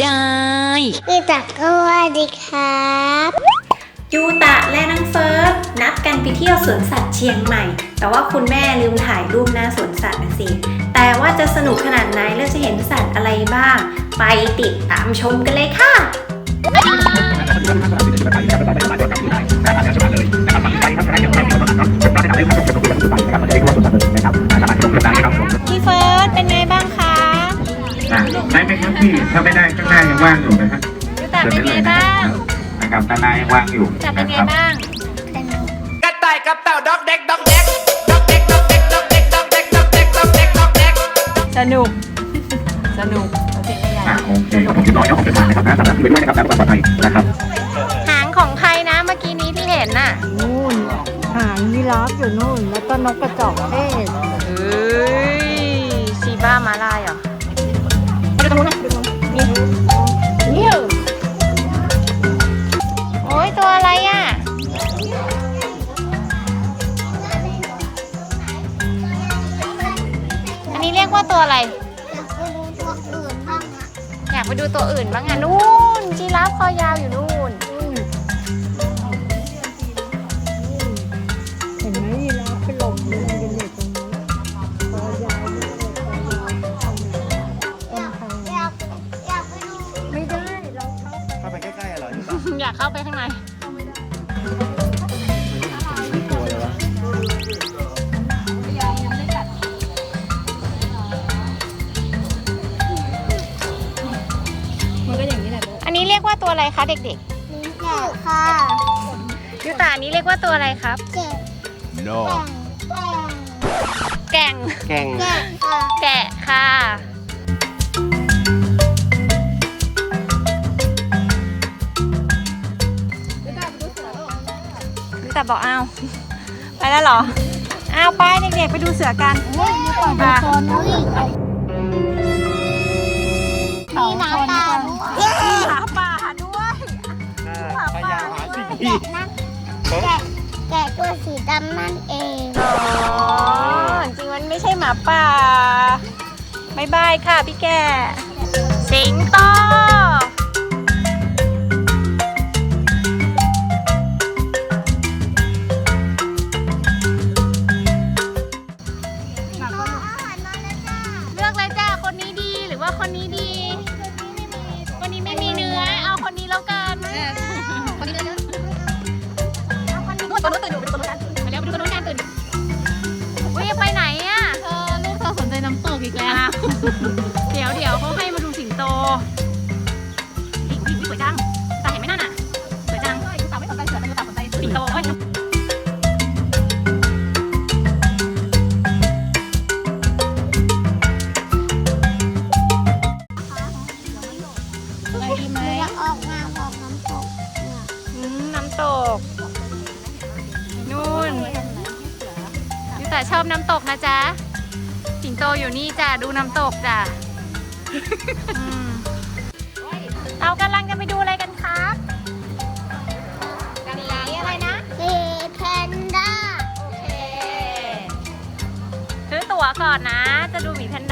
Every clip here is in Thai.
ได้พี่ตักก็ว่าดีครับยูตะและน้องเฟิร์สนัดกันไปเที่ยวสวนสัตว์เชียงใหม่ แต่ว่าคุณแม่ลืมถ่ายรูปหน้าสวนสัตว์นะสิ แต่ว่าจะสนุกขนาดไหนและจะเห็นสัตว์อะไรบ้าง ไปติดตามชมกันเลยค่ะ ได้ไหมครับพี่ถ้าไม่ได้ข้างหน้ายังว่างอยู่นะฮะยูตะเป็นไงบ้างนะครับข้างหน้ายังว่างอยู่จะเป็นไงนะครับบ้างกระต่ายกับเต่าดอกเด็กดอกเด็กดอกเด็กดอกเด็กดอกเด็กดอกเด็กดอกเด็กดอกเด็กดอกเด็กสนุกสนุกโอเคไม่ใหญ่อะโอเคขอบคุณน้อยเจ้าของเป็นทางนะครับนะสำหรับที่ไปด้วยนะครับและความปลอดภัยนะครับหางของใครนะเมื่อกี้นี้ที่เห็นน่ะนู่นหางยีราฟอยู่นู่นแล้วก็นกกระจอกเทศเฮ้ยชีบ้ามาลายเหรอดูตรงนู้นนะดูตรง นู้นนี่นี่โอ้ยตัวอะไรอะ อันนี้เรียกว่าตัวอะไร อยากไปดูตัวอื่นบ้างอะอยากไปดูตัวอื่นบ้างอะนู่นจีราฟคอยาวอยู่นู่น ออยากเข้าไปข้างในตัวเลยวะอันนี้เรียกว่าตัวอะไรคะเด็กลิ้นแกะค่ะๆ ยูตาอันนี้เรียกว่าตัวอะไรครับ เจ็บ no แก่งแก่งแก่งแกะค่ะแกะ ยูตาบอกอ้าวไปแล้วเหรออ้าวไปเด็กๆไปดูเสือกันเฮ้ยมีก่อนดูโซนนู้นอีกมีหนาตาด้วยหมาป่าด้วยพยายามหาสิ่งที่แกะนะแกะแกะตัวสีดำนั่นเองอ๋อจริงมันไม่ใช่หมาป่าบายบายค่ะพี่แก สิงโต เดี๋ยวเดี๋ยวเขาให้มาดูสิงโตวิ่งวิ่งสวยจังตาเห็นไหมนั่นน่ะสวยจังตาไม่สนใจเสือแต่ตาสนใจสิงโตเอ้ยอะไรดีไหมอยากออกงานออกน้ำตกอืมน้ำตก นู่นยูแต่ชอบน้ำตกนะจ๊ะ โตอยู่นี่จ้ะดูน้ำตกจ้ะอืมเรากำลังจะไปดูอะไรกันครับสีอะไรนะ สีแพนด้าซื้อตั๋วก่อนนะ จะดูหมีแพน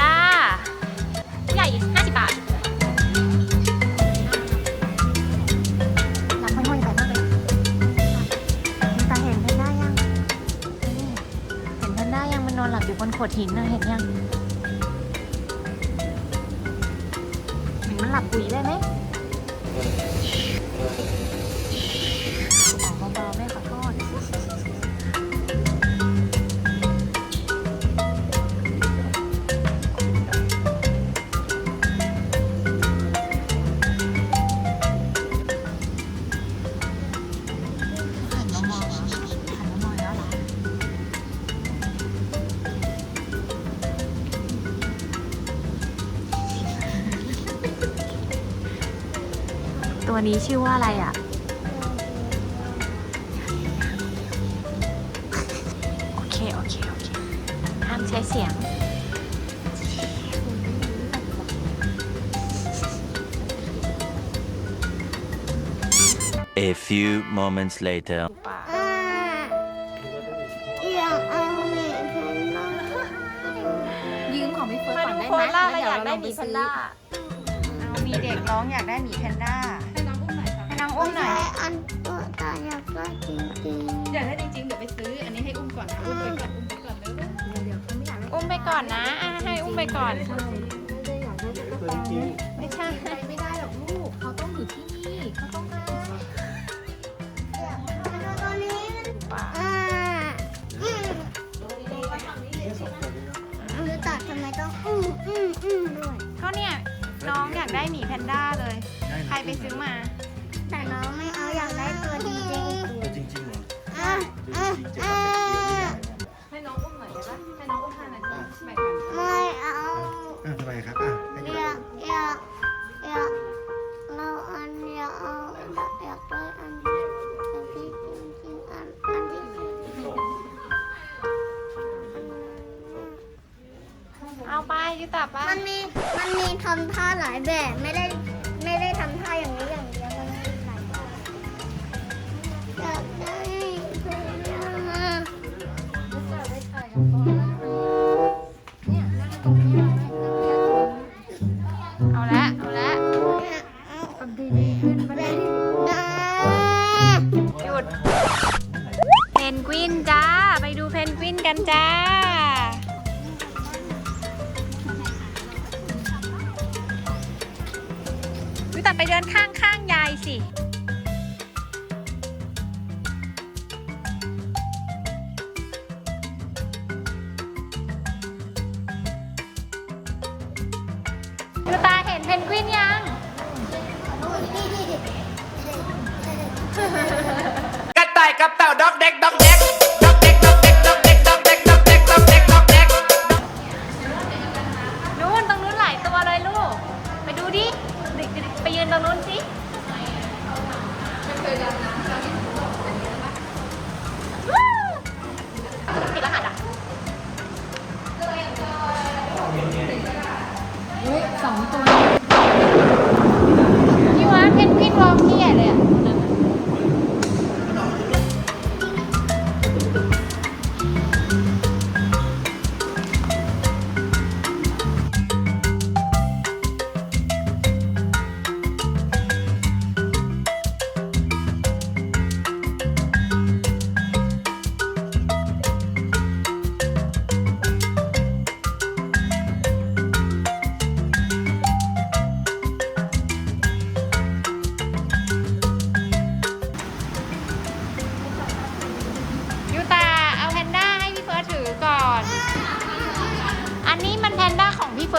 ด้า บนโขดหินนะเห็นยังมันหลับปุ๋ยได้ไหม ตัวนี้ชื่อว่าอะไรอะ โอเค โอเค โอเค ห้ามใช้เสียง A few moments later. ป่าอ่าอยากเอาหมีแพนด้ายืมของพี่เฟิร์สมาก่อนดูได้โคไหมล่าแล้วเราอยากได้หมีเดี๋วเรลงปแพนซื้อด้าเอาหมีมีเด็กร้องอยากได้หมีแพนด้า องอุ้มหน่อยแต่อันตัวตาอยากได้จริงๆอยากได้จริงๆเดี๋ยวไปซื้อ อันนี้ให้อุ้มก่อนนะอุ้มไปก่อนอุ้มไปก่อนเร็วเดี๋ยวเขาไม่อยากได้อุ้มไปก่อนนะอะให้อุ้มไปก่อนใช่ไม่ได้อยากได้ตุ๊กตานะไม่ใช่ไม่ได้หรอกลูกเขาต้องอยู่ที่นี่เขาต้องมาตัวนี้อ่าอืมคือตัดทำไมต้องอืมอืมอืมด้วยก็เนี่ยน้องอยากได้หมีแพนด้าเลย ใครไปซื้อมา แต่น้องไม่เอาอยากได้ตัวจริงๆจริงๆเหรออะอะอะให้น้องอุ้มหน่อยได้ปะให้น้องอุ้มทานหน่อยได้ไหมแบ่งกันไม่เอาอะทำไมครับอะให้อยากอยากอยากเราอันอยากเอาอยากได้อันที่จริงๆอันอันที่เอาไปยูตาป้ามันมีมันมีทำท่าหลายแบบไม่ได้ไม่ได้ทำท่าอย่างนี้ กันจ้ายูตาไปเดินข้างข้างๆยายสิยูตาเห็นเพนกวินยัง กระต่ายกับเต่าด็อกเด็กด็อกเด็ก พี่สองเป็นติดรหัสอะเฮ้ยสองตัว พี่ว่าเพนกวินรองที่ใหญ่เลยอะ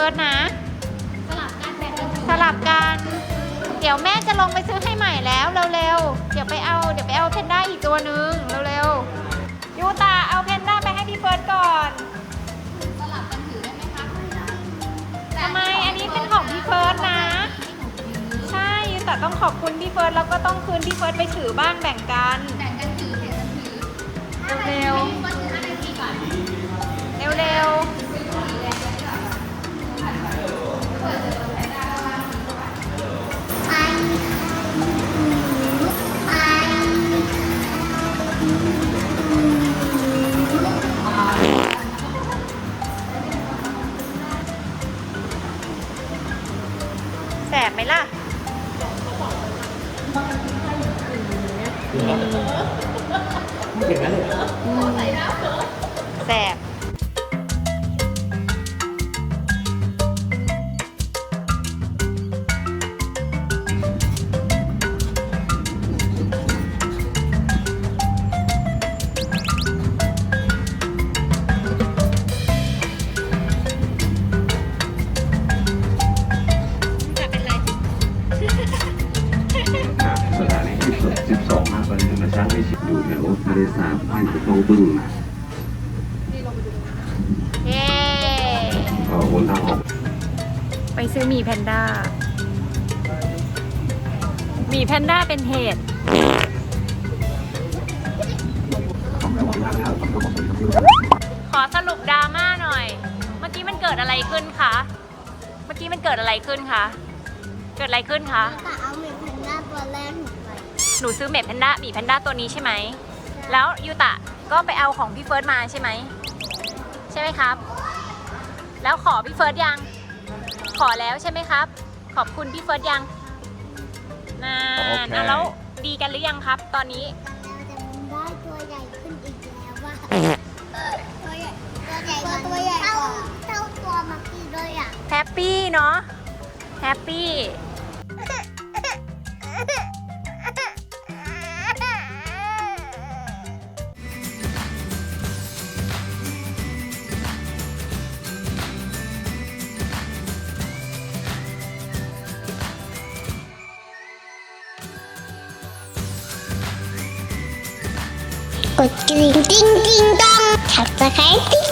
ร์สนะ สลับกัน เดี๋ยวแม่จะลงไปซื้อให้ใหม่แล้วเร็วๆ เดี๋ยวไปเอาเดี๋ยวไปเอาแพนด้าอีกตัวหนึ่งเร็วๆ ยูตาเอาแพนด้าไปให้พี่เฟิร์สก่อน สลับกันถือได้ไหมคะทำไมอันนี้เป็นของพี่เฟิร์สนะ ใช่ยูตาต้องขอบคุณพี่เฟิร์สแล้วก็ต้องคืนพี่เฟิร์สไปถือบ้างแบ่งกันเร็วเร็ว แสบไหมล่ะแสบ เอ่อบนทางออกไปซื้อหมีแพนด้าหมีแพนด้าเป็นเหตุ ขอสรุปดราม่าหน่อย เมื่อกี้มันเกิดอะไรขึ้นคะ เมื่อกี้มันเกิดอะไรขึ้นคะ เกิดอะไรขึ้นคะ แต่เอาเหมือนแพนด้าตัวแรกหนูไปหนูซื้อเม็ดแพนด้าหมีแพนด้าตัวนี้ใช่ไหม แล้วยูตะก็ไปเอาของพี่เฟิร์สมาใช่ไหม ใช่ไหมครับ แล้วขอพี่เฟิร์สยัง ขอแล้วใช่ไหมครับ ขอบคุณพี่เฟิร์สยังนานโอเค อะแล้วดีกันหรือยังครับ ตอนนี้ได้ตัวใหญ่ขึ้นอีกแล้วว่าตัวใหญ่ตัวใหญ่ตัวใหญ่เท่าเท่าตัวมักกี้เลยอะ แฮปปี้เนาะแฮปปี้ กดกริ่งติ้งติ้งต้